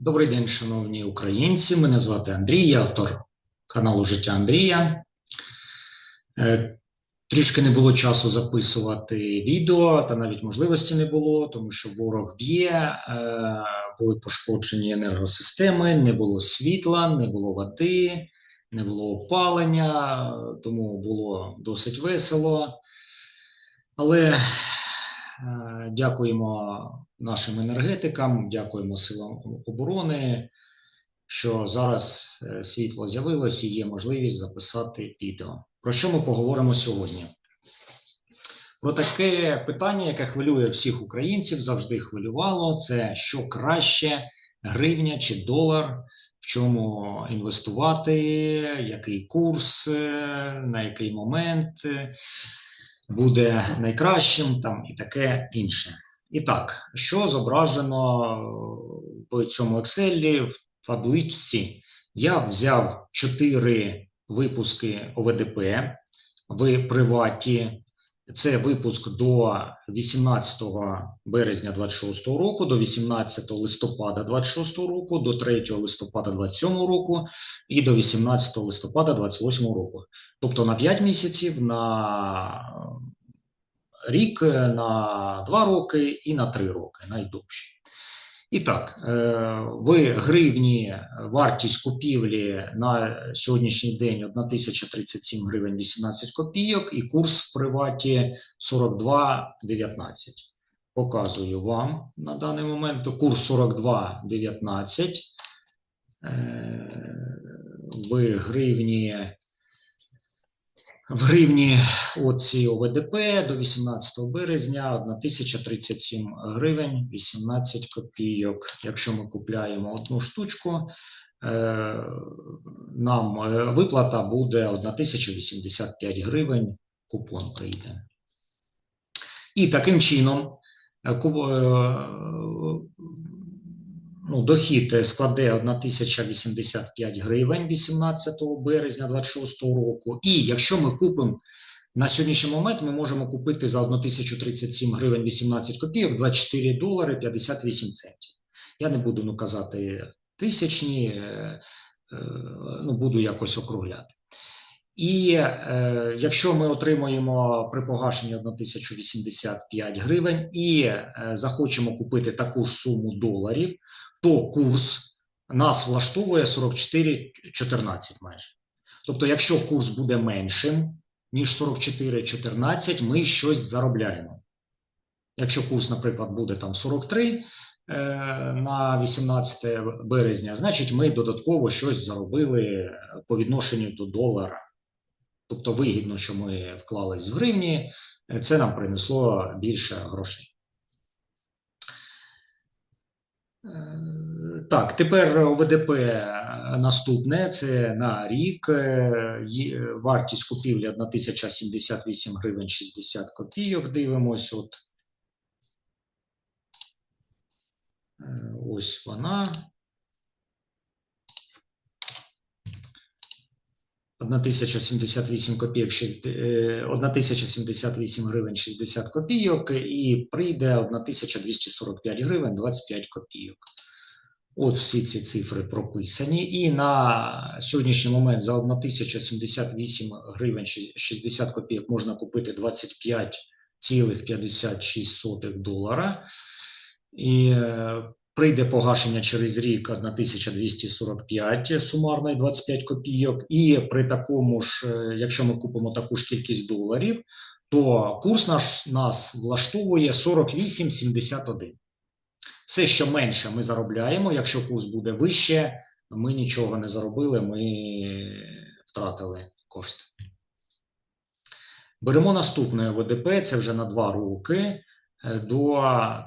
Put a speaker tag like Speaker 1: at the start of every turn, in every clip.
Speaker 1: Добрий день, шановні українці. Мене звати Андрій, я автор каналу Життя Андрія. Е, Трішки не було часу записувати відео, та навіть можливості не було, тому що ворог б'є, е, були пошкоджені енергосистеми, не було світла, не було води, не було опалення, тому було досить весело. Але е, дякуємо нашим енергетикам, дякуємо силам оборони, що зараз е, світло з'явилось і є можливість записати відео. Про що ми поговоримо сьогодні? Про таке питання, яке хвилює всіх українців, завжди хвилювало: це що краще, гривня чи долар, в чому інвестувати, який курс, е, на який момент е, буде найкращим, там і таке інше. І так, що зображено в цьому Excel в табличці? Я взяв чотири випуски ОВДП в приваті. Це випуск до 18 березня 26 року, до 18 листопада 26 року, до 3 листопада 27 року і до 18 листопада 28 року. Тобто на 5 місяців, на рік, на 2 роки і на 3 роки найдовше. І так, е, в гривні вартість купівлі на сьогоднішній день 1037 гривень 18 копійок і курс в приваті 42,19. Показую вам на даний момент курс 42,19 е, в гривні в гривні оці ОВДП до 18 березня 1037 гривень 18 копійок. Якщо ми купляємо одну штучку, е, нам е, виплата буде 1085 гривень, купон прийде. І таким чином е, ну, дохід складе 1085 гривень 18 березня 26 року. І якщо ми купимо на сьогоднішній момент, ми можемо купити за 1037 гривень 18 копійок 24 долари 58 центів. Я не буду ну, казати тисячні, е, е, ну, буду якось округляти. І е, якщо ми отримуємо при погашенні 1085 гривень і е, захочемо купити таку ж суму доларів, то курс нас влаштовує 44,14 майже. Тобто, якщо курс буде меншим, ніж 44,14, ми щось заробляємо. Якщо курс, наприклад, буде там 43 е, на 18 березня, значить ми додатково щось заробили по відношенню до долара. Тобто вигідно, що ми вклались в гривні, це нам принесло більше грошей. Е, так, тепер ОВДП наступне це на рік. Е, вартість купівлі 1078 гривень 60 копійок. Дивимось. От. Е, ось вона. 1078 копійок, 1078 е, гривень 60 копійок і прийде 1245 гривень 25 копійок. От всі ці цифри прописані. І на сьогоднішній момент за 1078 гривень 60 копійок можна купити 25,56 долара. І е, Прийде погашення через рік на 1245 сумарно 25 копійок, і при такому ж, е, якщо ми купимо таку ж кількість доларів, то курс наш нас влаштовує 48,71. Все, що менше, ми заробляємо. Якщо курс буде вище, ми нічого не заробили, ми втратили кошти. Беремо наступне ВДП, це вже на 2 роки. Е, до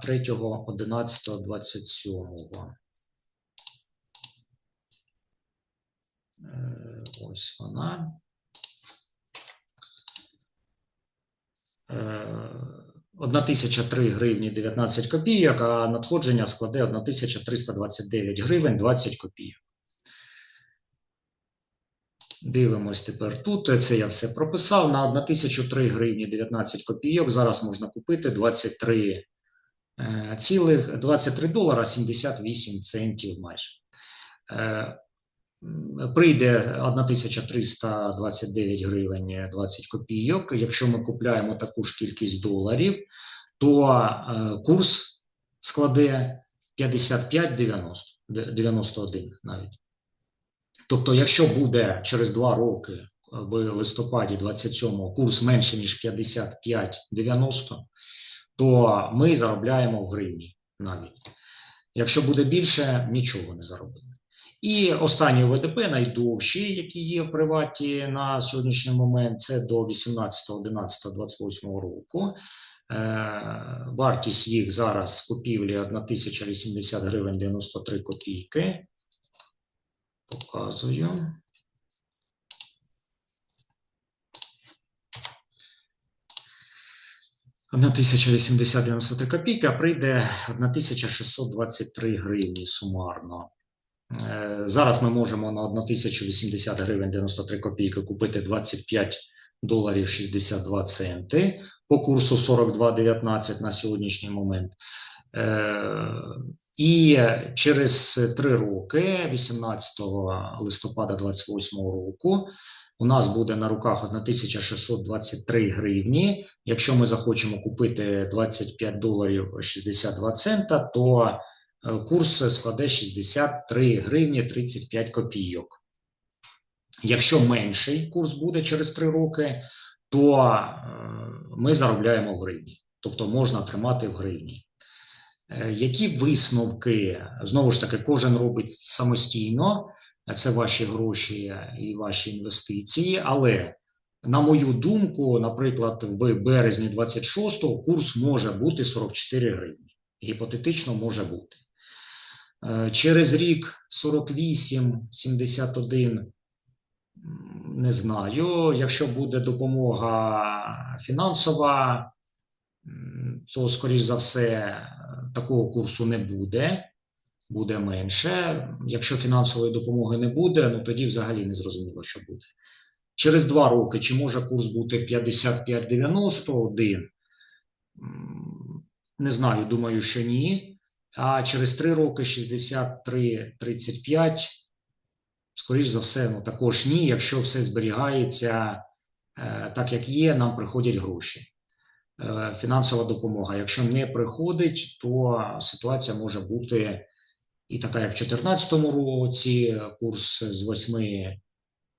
Speaker 1: 3.11.27. Е, ось вона. Е, одна тисяча три гривні 19 копійок, а надходження складе 1329 гривень 20 копійок. Дивимось тепер тут. Це я все прописав. На 1003 гривні 19 копійок. Зараз можна купити 23 Е, Цілих 23 долара 78 центів майже. Е, Прийде 1329 гривень 20 копійок. Якщо ми купляємо таку ж кількість доларів, то е, курс складе 55,90, де- 91 навіть. Тобто, якщо буде через два роки е, в листопаді 27-го курс менше ніж 55,90, то ми заробляємо в гривні навіть. Якщо буде більше, нічого не заробили. І останній ВДП, найдовший, який є в приваті на сьогоднішній момент, це до 18.11.28 року. Е, Вартість їх зараз купівлі 1080 гривень 93 копійки. Показую. Одна 1080-93 копійки, а прийде 1623 гривні сумарно. Е, Зараз ми можемо на 1080 гривень 93 копійки купити 25 доларів 62 центи по курсу 42,19 на сьогоднішній момент. І через три роки, 18 листопада 28 року, у нас буде на руках 1623 гривні. Якщо ми захочемо купити 25 доларів 62 цента, то е, курс складе 63 гривні 35 копійок. Якщо менший курс буде через 3 роки, то е, ми заробляємо в гривні, тобто можна тримати в гривні. Е, Які висновки? Знову ж таки, кожен робить самостійно, це ваші гроші і ваші інвестиції. Але, на мою думку, наприклад, в березні 26-го курс може бути 44 гривні. Гіпотетично може бути. Е, Через рік 48-71 не знаю. Якщо буде допомога фінансова, то, скоріш за все, такого курсу не буде, буде менше. Якщо фінансової допомоги не буде, ну тоді взагалі не зрозуміло, що буде. Через два роки чи може курс бути 55,91? М, Не знаю, думаю, що ні. А через три роки 63,35, скоріш за все, ну також ні. Якщо все зберігається е, так, як є, нам приходять гроші. Е, Фінансова допомога. Якщо не приходить, то ситуація може бути і така, як в 2014 році, курс з 8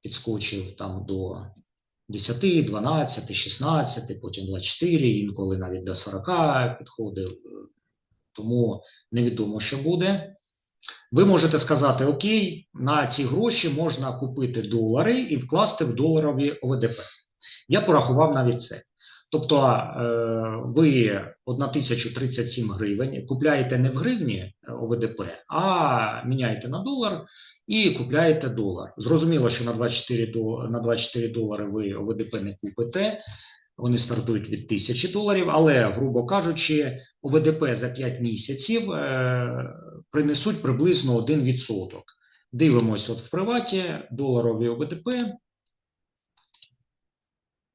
Speaker 1: підскочив там до 10, 12, 16, потім 24, інколи навіть до 40 підходив. Тому невідомо, що буде. Ви можете сказати: Окей, на ці гроші можна купити долари і вкласти в доларові ОВДП. Я порахував навіть це. Тобто е, ви 1037 гривень купляєте не в гривні е, ОВДП, а міняєте на долар і купляєте долар. Зрозуміло, що на 24, до, на 24 долари ви ОВДП не купите, вони стартують від 1000 доларів, але, грубо кажучи, ОВДП за 5 місяців е, принесуть приблизно 1%. Дивимось от в приваті доларові ОВДП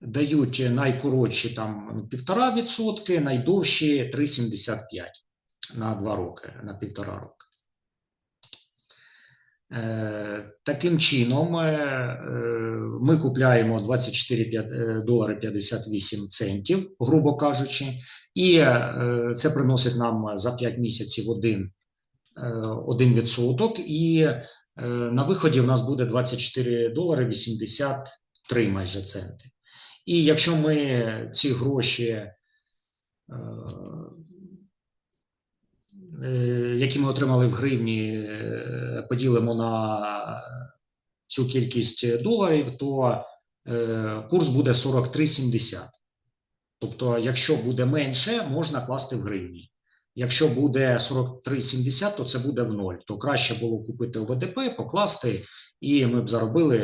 Speaker 1: дають найкоротші там ну, півтора відсотки, найдовші 3,75 на два роки, на півтора роки. Е, Таким чином, е, е, ми купляємо 24 е, долари 58 центів, грубо кажучи, і це приносить нам за 5 місяців один, е, один відсоток, і на виході в нас буде 24 долари 83 майже центи. І якщо ми ці гроші, е, е, які ми отримали в гривні, е, поділимо на цю кількість доларів, то курс буде 43,70. Тобто, якщо буде менше, можна класти в гривні. Якщо буде 43,70, то це буде в ноль. То краще було купити ОВДП, покласти, і ми б заробили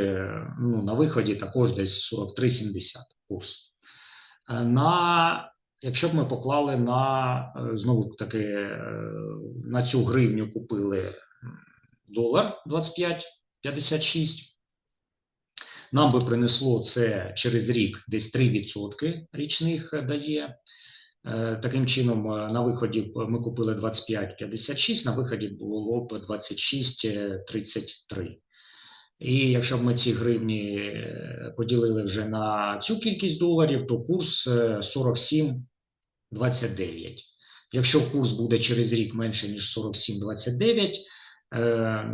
Speaker 1: ну, на виході також десь 43,70 курс. Е, На, якщо б ми поклали на е, знову таки е, на цю гривню купили долар 25,56, нам би принесло це через рік десь 3% річних дає. Е, Таким чином, е, на виході ми купили 25,56, на виході було б 26,33. І якщо б ми ці гривні е, поділили вже на цю кількість доларів, то курс е, 47,29. Якщо курс буде через рік менше, ніж 47,29, е,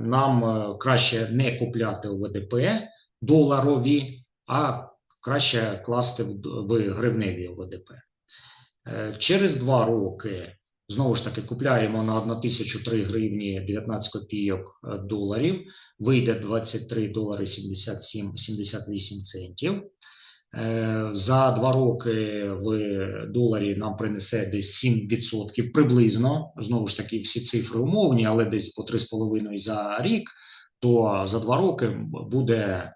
Speaker 1: нам краще не купляти ОВДП доларові, а краще класти в гривневі ОВДП. Е, Через два роки знову ж таки купляємо на 1003 гривні 19 копійок е, доларів, вийде 23 долари 77 78 центів. Е, За два роки в доларі нам принесе десь 7% приблизно. Знову ж таки, всі цифри умовні, але десь по 3,5 за рік, то за два роки буде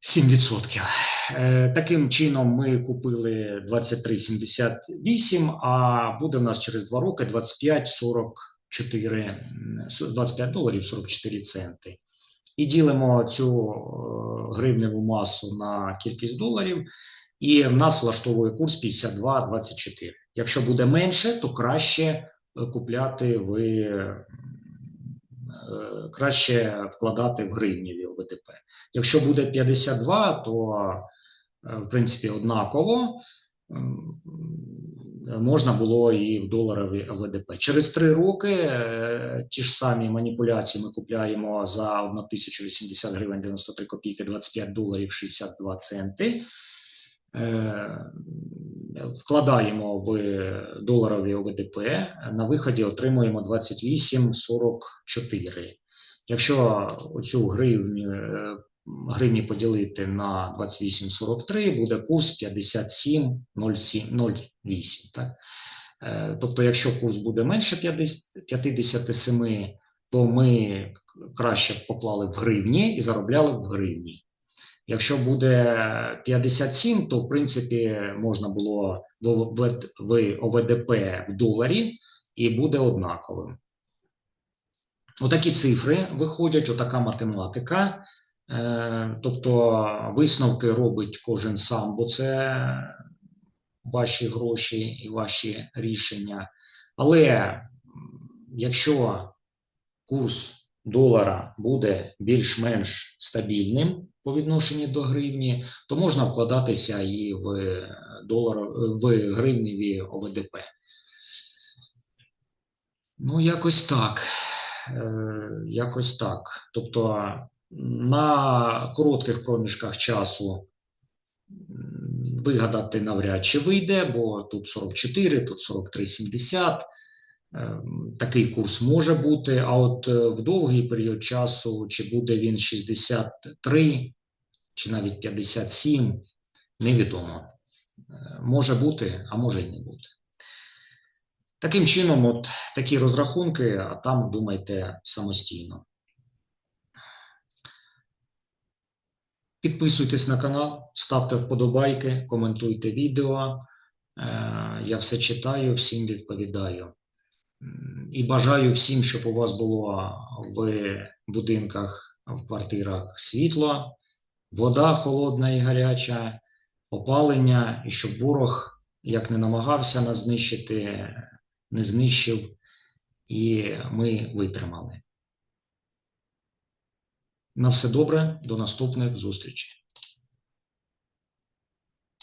Speaker 1: 7%. Е, Таким чином ми купили 23,78, а буде в нас через два роки 25,44, м, 25 доларів 44 центи. І ділимо цю е, гривневу масу на кількість доларів, і в нас влаштовує курс 52,24. Якщо буде менше, то краще е, купляти в краще вкладати в гривневі ОВДП. Якщо буде 52, то в принципі однаково можна було і в доларові ОВДП. Через три роки е, ті ж самі маніпуляції ми купляємо за 1080 гривень 93 копійки 25 доларів 62 центи. Е, Вкладаємо в доларові ОВДП, на виході отримуємо 28,44. Якщо оцю гривню, е, гривні поділити на 28,43, буде курс 57,08. Так? Е, Тобто, якщо курс буде менше 57, то ми краще поклали в гривні і заробляли в гривні. Якщо буде 57, то в принципі можна було в ОВДП в доларі і буде однаковим. Отакі цифри виходять, отака математика. Е, Тобто висновки робить кожен сам, бо це ваші гроші і ваші рішення. Але якщо курс долара буде більш-менш стабільним по відношенню до гривні, то можна вкладатися і в долар в гривневі ОВДП. Ну, якось так. Е, Якось так. Тобто на коротких проміжках часу вигадати навряд чи вийде, бо тут 44, тут 43,70. Ем, Такий курс може бути, а от е, в довгий період часу, чи буде він 63, чи навіть 57, невідомо. Е, Може бути, а може й не бути. Таким чином, от такі розрахунки, а там думайте самостійно. Підписуйтесь на канал, ставте вподобайки, коментуйте відео. Е, Я все читаю, всім відповідаю. І бажаю всім, щоб у вас було в будинках, в квартирах світло, вода холодна і гаряча, опалення, і щоб ворог як не намагався нас знищити, не знищив, і ми витримали. На все добре, до наступних зустрічей.